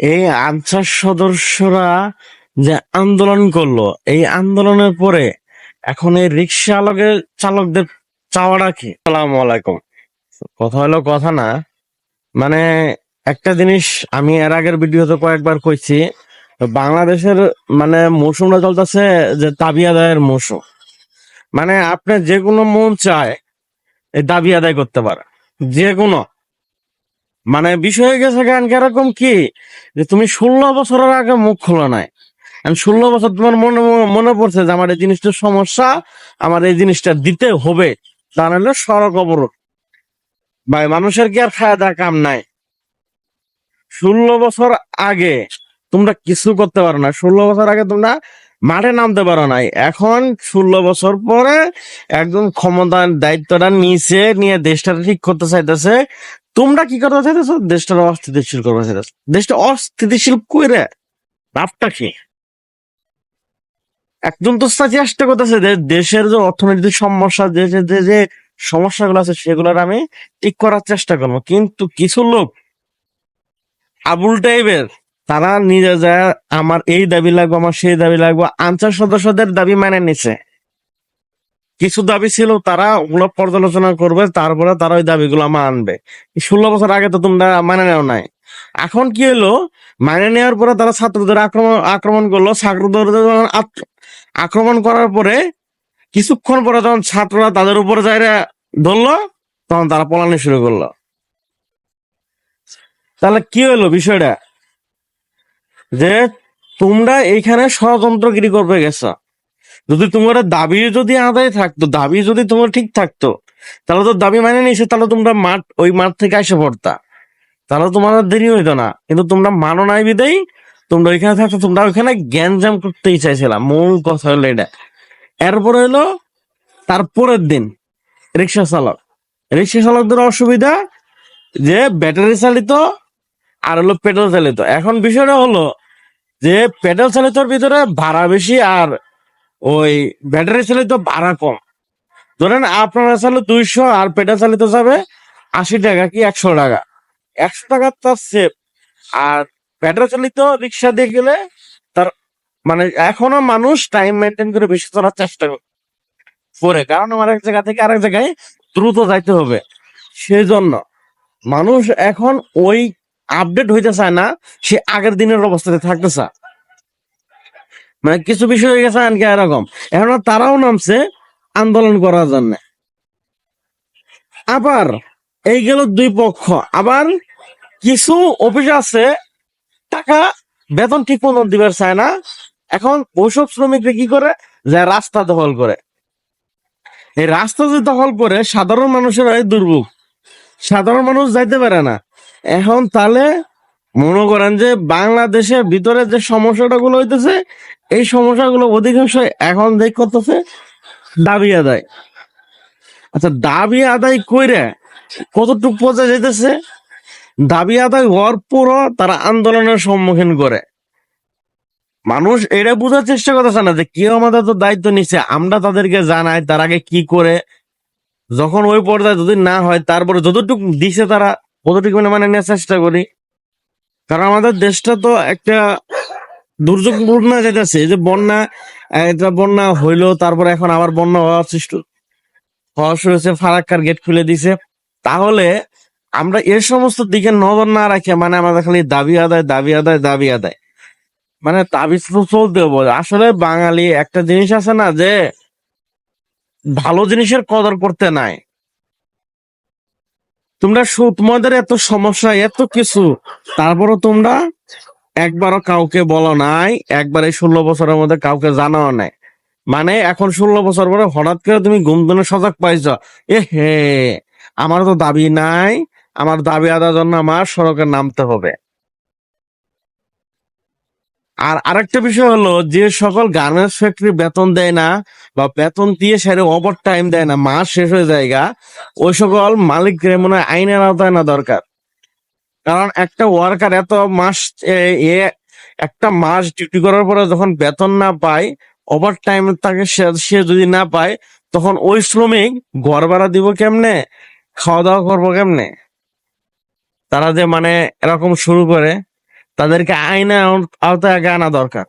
এই আনসার সদস্যরা যে আন্দোলন করল, এই আন্দোলনের পরে এখন এই রিক্সা চালকের চালকদের চাওয়াটা কি? সালাম আলাইকুম। কথা হলো কথা না। মানে একটা জিনিস আমি এর আগের ভিডিওতে কয়েকবার কইছি, বাংলাদেশের মানে মৌসুমটা চলতেছে যে দাবি আদায়ের মৌসুম। মানে আপনি যে কোনো মন চায় এই দাবি আদায় করতে পারে যে কোনো মানে বিষয় হয়ে গেছে গান এরকম কি? যে তুমি ষোলো বছরের আগে মুখ খোলা নাই। ষোলো বছর তোমার মনে মনে পড়ছে যে আমার এই জিনিসটার সমস্যা, আমার এই জিনিসটা দিতে হবে। তা নাহলে সড়ক অবরোধ। ভাই, মানুষের কি আর দাওয়া কাম নাই। ষোলো বছর আগে তোমরা কিছু করতে পারো না। ষোলো বছর আগে তোমরা মাঠে নামতে পারো নাই। এখন ষোলো বছর পরে একজন ক্ষমতার দায়িত্বটা নিচে নিয়ে দেশটা ঠিক করতে চাইতেছে। তোমরা কি করতে চাইতেছো? দেশটা অস্থিতিশীল করতে চাইতেছো। দেশটা অস্থিতিশীল কইরে লাভটা কি? একজন তো চেষ্টা করতেছে যে দেশের যে অর্থনৈতিক সমস্যা দেশের যে যে সমস্যাগুলো আছে সেগুলোর আমি ঠিক করার চেষ্টা করব। কিন্তু কিছু লোক আবুল টাইপের, তারা নিজে যায়, আমার এই দাবি লাগবে, আমার সেই দাবি লাগবে। আনসার সদস্যদের দাবি মানে নিছে। কিছু দাবি ছিল, তারা ওগুলো পর্যালোচনা করবে, তারপরে তারা ওই দাবিগুলো মানবে ষোলো বছর আগে তো তোমরা মানে নেও নাই। এখন কি হলো মানে নেওয়ার পরে তারা ছাত্রদের আক্রমণ আক্রমণ করল। ছাত্রদের আক্রমণ করার পরে কিছুক্ষণ পরে যখন ছাত্ররা তাদের উপরে যায় ধরলো, তখন তারা পলানো শুরু করল। তাহলে কি হলো বিষয়টা? যে তোমরা এইখানে ষড়যন্ত্রগিরি করবে গেছো। যদি তোমার দাবি যদি আদায় থাকতো, দাবি যদি তোমার ঠিক থাকতো, তাহলে তো দাবি মানে নিছে তাহলে তোমরা মাঠ, ওই মাঠ থেকে এসে পড়তা। তাহলে তোমার দেরি হইতো না। কিন্তু তোমরা মানো নাই বিদেই, তোমরা ওইখানে থাকতো, তোমরা ওইখানে জ্ঞানজাম করতেই চাইছিলাম মূল কথা হলো এটা। এরপরে হলো তারপরের দিন, রিক্সা চালক। রিক্সা চালকদের অসুবিধা যে ব্যাটারি চালিত আর হলো পেট্রোল চালিত। এখন বিষয়টা হলো যে পেট্রোল চালিতর ভিতরে ভাড়া বেশি আর ওই ব্যাটারি চালিত ভাড়া কম। ধরেন আপনারা চালে দুইশো আর পেট্রোল চালিত যাবে আশি টাকা কি একশো টাকা। একশো টাকা তার সেফ আর পেট্রোল চালিত রিক্সা দিয়ে গেলে তার মানে এখনও মানুষ টাইম মেনটেন করে বেশি চলার চেষ্টা করে। কারণ আমার এক জায়গা থেকে আরেক জায়গায় দ্রুত যাইতে হবে। সেই জন্য মানুষ এখন ওই আপডেট হইতে চায় না, সে আগের দিনের অবস্থাতে থাকতে চায়। মানে কিছু বিষয় হয়ে গেছে আনকি এরকম। এখন তারাও নামছে আন্দোলন করার জন্য। আবার এই গেল দুই পক্ষ। আবার কিছু অফিস আছে, টাকা বেতন ঠিক মতন দিবার চায় না। এখন ওইসব শ্রমিকরা কি করে? যে রাস্তা দখল করে। এই রাস্তা যে দখল করে, সাধারণ মানুষের হয় দুর্ভোগ। সাধারণ মানুষ যাইতে পারে না। এখন তাহলে মনে করেন যে বাংলাদেশের ভিতরে যে সমস্যাটা গুলো হইতেছে, এই সমস্যাগুলো অধিকাংশ এখন দেখ করতেছে, দাবি আদায়। আচ্ছা দাবি আদায় কইরে কতটুকু পর্যায়ে যেতেছে দাবি আদায় হওয়ার পরও তারা আন্দোলনের সম্মুখীন করে। মানুষ এটা বোঝার চেষ্টা করতেছে না যে কেউ আমাদের তো দায়িত্ব নিচ্ছে আমরা তাদেরকে জানাই তার আগে কি করে। যখন ওই পর্যায়ে যদি না হয়, তারপরে যতটুকু দিছে তারা কতটুকু মানে মানে নেওয়ার চেষ্টা করি। কারণ আমাদের দেশটা তো একটা দুর্যোগ বন্যা যেতেছে যে বন্যা এটা বন্যা হইল, তারপরে এখন আবার বন্যা হওয়ার সৃষ্টি, হওয়া শুরু হয়েছে, ফারাক্কার গেট খুলে দিছে। তাহলে আমরা এর সমস্ত দিকে নজর না রাখে মানে আমাদের খালি দাবি আদায় দাবি আদায় দাবি আদায়। মানে দাবি তো চলতে হবে আসলে বাঙালি একটা জিনিস আছে না যে, ভালো জিনিসের কদর করতে নাই। তোমরা তোমাদের এত সমস্যা, এত কিছু, তারপরও তোমরা একবারও কাউকে বলো নাই, একবার এই ষোলো বছরের মধ্যে কাউকে জানাও নাই। মানে এখন ষোলো বছর পরে হঠাৎ করে তুমি গুমদনে সজাগ পাইছ। এ হে আমার তো দাবি নাই, আমার দাবি আদার জন্য আমার সড়কে নামতে হবে। আর আরেকটা বিষয় হলো, যে সকল গার্মেন্টস ফ্যাক্টরি বেতন দেয় না বা বেতন দিয়ে সেরে ওভার টাইম দেয় না, মাস শেষ হয়ে জায়গা ওই সকল মালিক মনে হয় আইনের আওতায় না দরকার। কারণ একটা ওয়ার্কার এত মাস, এ একটা মাস ডিউটি করার পরে যখন বেতন না পায় ওভার টাইম তাকে সে যদি না পায়, তখন ওই শ্রমিক ঘর ভাড়া দিব কেমনে? খাওয়া দাওয়া করব কেমনে? তারা যে মানে এরকম শুরু করে। তাদেরকে আইনে আওতায় আনা দরকার।